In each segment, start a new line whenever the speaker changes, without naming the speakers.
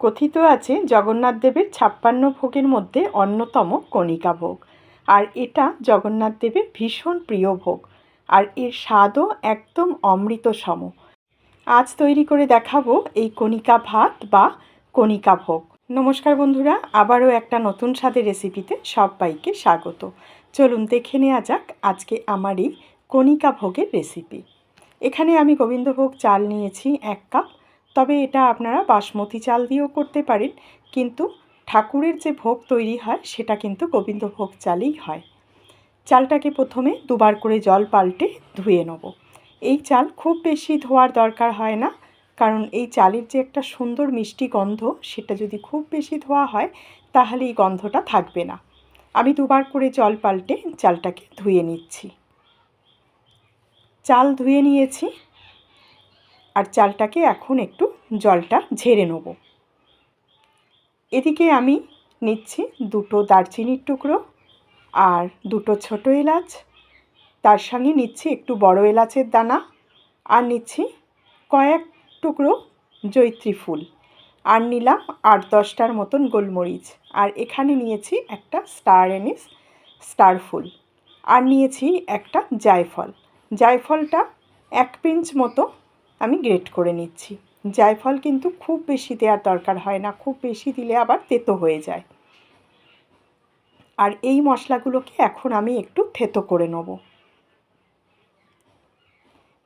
কথিত আছে জগন্নাথ দেবের ছাপ্পান্ন ভোগের মধ্যে অন্যতম কণিকা ভোগ। আর এটা জগন্নাথ দেবের ভীষণ প্রিয় ভোগ। আর এর স্বাদও একদম অমৃত সম আজ তৈরি করে দেখাবো এই কণিকা ভাত বা কণিকা ভোগ। নমস্কার বন্ধুরা, আবারও একটা নতুন স্বাদের রেসিপিতে সবাইকে স্বাগত। চলুন দেখে নেওয়া যাক আজকে আমার এই কণিকা ভোগের রেসিপি। এখানে আমি গোবিন্দভোগ চাল নিয়েছি এক কাপ তবে এটা আপনারা বাসমতি চাল দিয়েও করতে পারেন। কিন্তু ঠাকুরের যে ভোগ তৈরি হয়, সেটা কিন্তু গোবিন্দভোগ চালেই হয়। চালটাকে প্রথমে দুবার করে জল পাল্টে ধুয়ে নেব। এই চাল খুব বেশি ধোয়ার দরকার হয় না, কারণ এই চালের যে একটা সুন্দর মিষ্টি গন্ধ, সেটা যদি খুব বেশি ধোয়া হয়, তাহলে এই গন্ধটা থাকবে না। আমি দুবার করে জল পাল্টে চালটাকে ধুয়ে নিচ্ছি। চাল ধুয়ে নিয়েছি। আর চালটাকে এখন একটু জলটা ঝেড়ে নেব। এদিকে আমি নিচ্ছি দুটো দারচিনির টুকরো আর দুটো ছোটো এলাচ। তার সঙ্গে নিচ্ছি একটু বড় এলাচের দানা আর নিচ্ছি কয়েক টুকরো জৈত্রী ফুল আর নিলাম আট দশটার মতন গোলমরিচ। আর এখানে নিয়েছি একটা স্টার এনিস স্টার ফুল আর নিয়েছি একটা জায়ফল। জায়ফলটা এক পিঞ্চ মতো আমি গ্রেট করে নিচ্ছি। জায়ফল কিন্তু খুব বেশি দেওয়ার দরকার হয় না, খুব বেশি দিলে আবার তেতো হয়ে যায়। আর এই মশলাগুলোকে এখন আমি একটু থেতো করে নেব।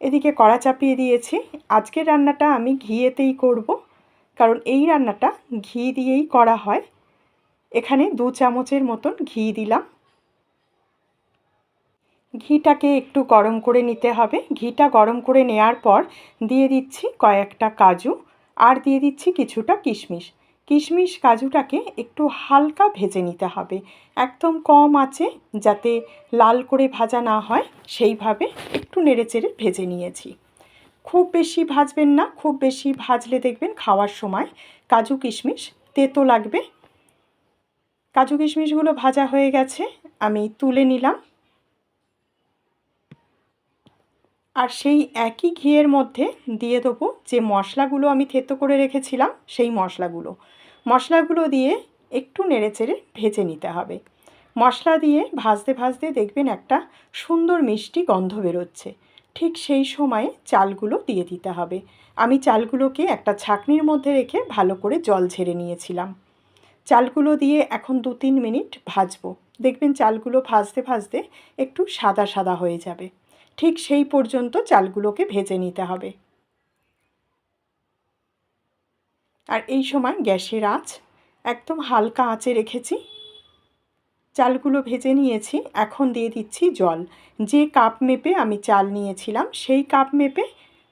এদিকে কড়া চাপিয়ে দিয়েছি। আজকের রান্নাটা আমি ঘিয়েতেই করব, কারণ এই রান্নাটা ঘি দিয়েই করা হয়। এখানে দু চামচের মতন ঘি দিলাম। ঘিটাকে একটু গরম করে নিতে হবে। ঘিটা গরম করে নেওয়ার পর দিয়ে দিচ্ছি কয়েকটা কাজু আর দিয়ে দিচ্ছি কিছুটা কিশমিশ। কিশমিশ কাজুটাকে একটু হালকা ভেজে নিতে হবে। একদম কম আছে যাতে লাল করে ভাজা না হয়, সেইভাবে একটু নেড়েচেড়ে ভেজে নিয়েছি। খুব বেশি ভাজবেন না, খুব বেশি ভাজলে দেখবেন খাওয়ার সময় কাজু কিশমিশ তেতো লাগবে। কাজু কিশমিশগুলো ভাজা হয়ে গেছে, আমি তুলে নিলাম। আর সেই একই ঘিয়ের মধ্যে দিয়ে দেবো যে মশলাগুলো আমি থেতো করে রেখেছিলাম, সেই মশলাগুলো। মশলাগুলো দিয়ে একটু নেড়েচেড়ে ভেজে নিতে হবে। মশলা দিয়ে ভাজতে ভাজতে দেখবেন একটা সুন্দর মিষ্টি গন্ধ বেরোচ্ছে। ঠিক সেই সময়ে চালগুলো দিয়ে দিতে হবে। আমি চালগুলোকে একটা ছাকনির মধ্যে রেখে ভালো করে জল ঝেড়ে নিয়েছিলাম। চালগুলো দিয়ে এখন দু তিন মিনিট ভাজবো। দেখবেন চালগুলো ভাজতে ভাজতে একটু সাদা সাদা হয়ে যাবে। ঠিক সেই পর্যন্ত চালগুলোকে ভেজে নিতে হবে। আর এই সময় গ্যাসের আঁচ একদম হালকা আঁচে রেখেছি। চালগুলো ভেজে নিয়েছি, এখন দিয়ে দিচ্ছি জল। যে কাপ মেপে আমি চাল নিয়েছিলাম, সেই কাপ মেপে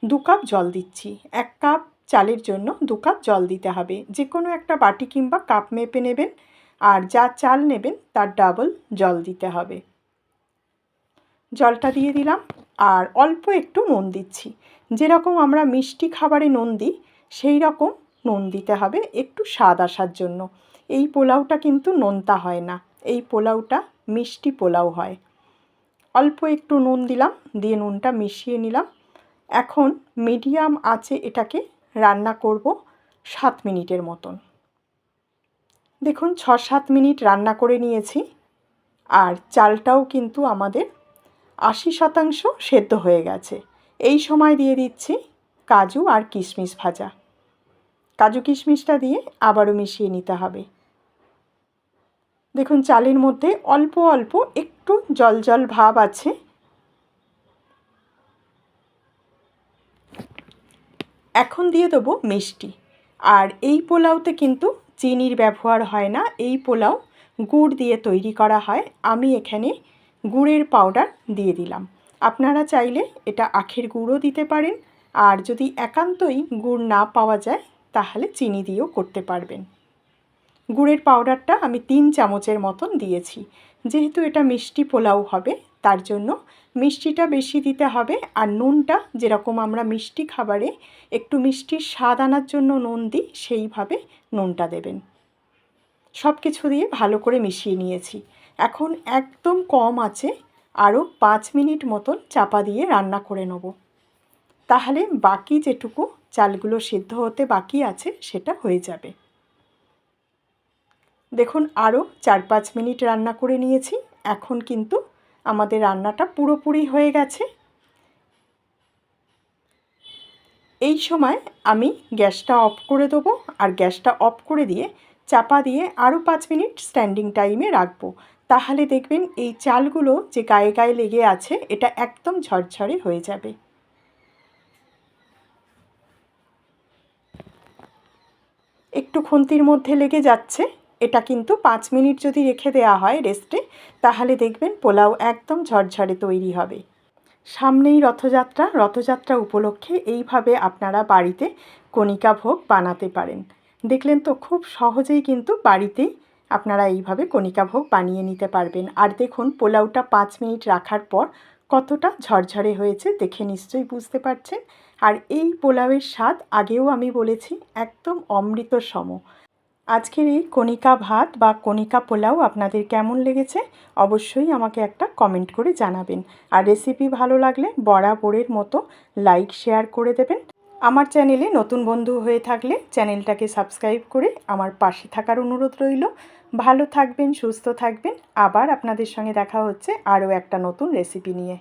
দু কাপ জল দিচ্ছি। এক কাপ চালের জন্য দু কাপ জল দিতে হবে। যে কোনো একটা বাটি কিংবা কাপ মেপে নেবেন, আর যা চাল নেবেন তার ডাবল জল দিতে হবে। জলটা দিয়ে দিলাম আর অল্প একটু নুন দিচ্ছি। যেরকম আমরা মিষ্টি খাবারে নুন দিই, সেই রকম নুন দিতে হবে একটু স্বাদ আসার জন্য। এই পোলাওটা কিন্তু নোনতা হয় না, এই পোলাওটা মিষ্টি পোলাও হয়। অল্প একটু নুন দিলাম, দিয়ে নুনটা মিশিয়ে নিলাম। এখন মিডিয়াম আছে এটাকে রান্না করব সাত মিনিটের মতন। দেখুন, ছ সাত মিনিট রান্না করে নিয়েছি। আর চালটাও কিন্তু আমাদের আশি শতাংশ সেদ্ধ হয়ে গেছে। এই সময় দিয়ে দিচ্ছি কাজু আর কিশমিশ ভাজা। কাজু কিশমিশটা দিয়ে আবারও মিশিয়ে নিতে হবে। দেখুন, চালের মধ্যে অল্প অল্প একটু জল জল ভাব আছে। এখন দিয়ে দেবো মিষ্টি। আর এই পোলাওতে কিন্তু চিনির ব্যবহার হয় না। এই পোলাও গুড় দিয়ে তৈরি করা হয়। আমি এখানে গুড়ের পাউডার দিয়ে দিলাম। আপনারা চাইলে এটা আখের গুঁড়ও দিতে পারেন, আর যদি একান্তই গুড় না পাওয়া যায়, তাহলে চিনি দিয়েও করতে পারবেন। গুড়ের পাউডারটা আমি তিন চামচের মতন দিয়েছি। যেহেতু এটা মিষ্টি পোলাও হবে, তার জন্য মিষ্টিটা বেশি দিতে হবে, আর নুনটা যেরকম আমরা মিষ্টি খাবারে একটু মিষ্টির স্বাদ আনার জন্য নুন দিই, সেইভাবে নুনটা দেবেন। সব কিছু দিয়ে ভালো করে মিশিয়ে নিয়েছি। এখন একদম কম আছে, আরও পাঁচ মিনিট মতন চাপা দিয়ে রান্না করে নেব। তাহলে বাকি যেটুকু চালগুলো সিদ্ধ হতে বাকি আছে, সেটা হয়ে যাবে। দেখুন, আরও চার পাঁচ মিনিট রান্না করে নিয়েছি। এখন কিন্তু আমাদের রান্নাটা পুরোপুরি হয়ে গেছে। এই সময় আমি গ্যাসটা অফ করে দেবো। আর গ্যাসটা অফ করে দিয়ে চাপা দিয়ে আরও পাঁচ মিনিট স্ট্যান্ডিং টাইমে রাখব। তাহলে দেখবেন এই চালগুলো যে গায়ে গায়ে লেগে আছে, এটা একদম ঝরঝরে হয়ে যাবে। একটু খুন্তির মধ্যে লেগে যাচ্ছে। এটা কিন্তু পাঁচ মিনিট যদি রেখে দেওয়া হয় রেস্টে, তাহলে দেখবেন পোলাও একদম ঝরঝরে তৈরি হবে। সামনেই রথযাত্রা। রথযাত্রা উপলক্ষে এইভাবে আপনারা বাড়িতে কণিকা ভোগ বানাতে পারেন। দেখলেন তো খুব সহজেই কিন্তু বাড়িতেই আপনারা এইভাবে কণিকা ভোগ বানিয়ে নিতে পারবেন। আর দেখুন, পোলাওটা পাঁচ মিনিট রাখার পর কতটা ঝরঝরে হয়েছে দেখে নিশ্চয়ই বুঝতে পারছেন। আর এই পোলাওয়ের স্বাদ আগেও আমি বলেছি, একদম অমৃত সম আজকের এই কণিকা ভাত বা কণিকা পোলাও আপনাদের কেমন লেগেছে অবশ্যই আমাকে একটা কমেন্ট করে জানাবেন। আর রেসিপি ভালো লাগলে বরাবরের মতো লাইক, শেয়ার করে দেবেন। আমার চ্যানেলে নতুন বন্ধু হয়ে থাকলে চ্যানেলটাকে সাবস্ক্রাইব করে আমার পাশে থাকার অনুরোধ রইল। ভালো থাকবেন, সুস্থ থাকবেন। আবার আপনাদের সঙ্গে দেখা হচ্ছে আরও একটা নতুন রেসিপি নিয়ে।